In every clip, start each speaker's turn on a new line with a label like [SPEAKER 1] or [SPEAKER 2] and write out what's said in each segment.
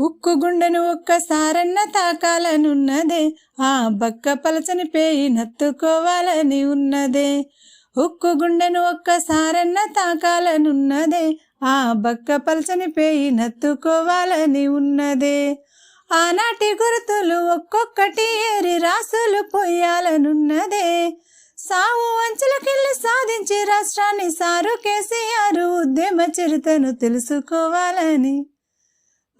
[SPEAKER 1] ఉక్కు గుండెను ఒక్కసారన్న తాకాలనున్నదే. ఆ బక్క పలచని పేయి నత్తుకోవాలని ఉన్నదే. ఉక్కు గుండెను ఒక్కసారన్న తాకాలనున్నదే. ఆ బక్క పలచని పేయి నత్తుకోవాలని ఉన్నదే. ఆనాటి గుర్తులు ఒక్కొక్కటి ఏరి రాసులు పొయ్యాలనున్నదే. సావు అంచులకెళ్ళి సాధించి రాష్ట్రాన్ని సారు కేసీఆర్ ఉద్యమ చరితను తెలుసుకోవాలని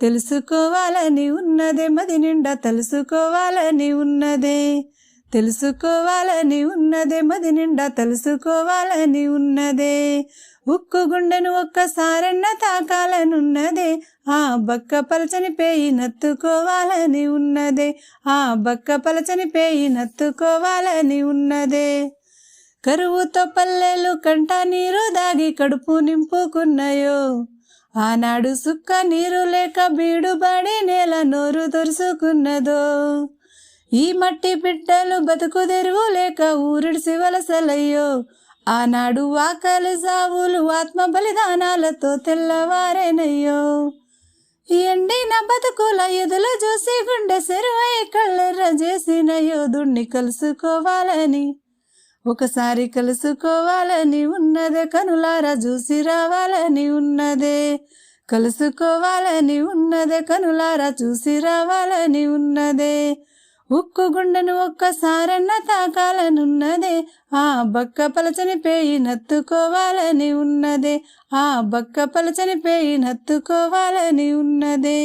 [SPEAKER 1] తెలుసుకోవాలని ఉన్నదే మది నిండా తెలుసుకోవాలని ఉన్నదే. తెలుసుకోవాలని ఉన్నదే మది నిండా తెలుసుకోవాలని ఉన్నదే. ఉక్కు గుండెను ఒక్కసారన్న తాకాలనున్నదే. ఆ బక్క పలచని పేయి నత్తుకోవాలని ఉన్నదే. ఆ బక్క పలచని పేయి నత్తుకోవాలని ఉన్నదే. కరువుతో పల్లెలు కంట నీరు దాగి కడుపు నింపుకున్నాయో. ఆనాడు సుక్క నీరు లేక బీడుబడి నేల నోరు తెరుచుకున్నదో ఈ మట్టి బిడ్డలు బతుకు తెరువు లేక ఊరుడు వలసలయ్యో ఆనాడు వాకలు సావులు ఆత్మ బలిదానాలతో తెల్లవారేనయ్యో. ఎండిన బతుకుల ఎదులు చూసి గుండె సెరువై కళ్ళెర్ర చేసిన యోధుణ్ణి కలుసుకోవాలని ఒకసారి కలుసుకోవాలని ఉన్నదే కనులారా చూసి రావాలని ఉన్నదే. కలుసుకోవాలని ఉన్నదే కనులారా చూసి రావాలని ఉన్నదే. ఉక్కు గుండెను ఒక్కసారన్న తాకాలనున్నదే. ఆ బక్క పలచని పేయి నత్తుకోవాలని ఉన్నదే. ఆ బక్క పలచని పేయి నత్తుకోవాలని ఉన్నదే.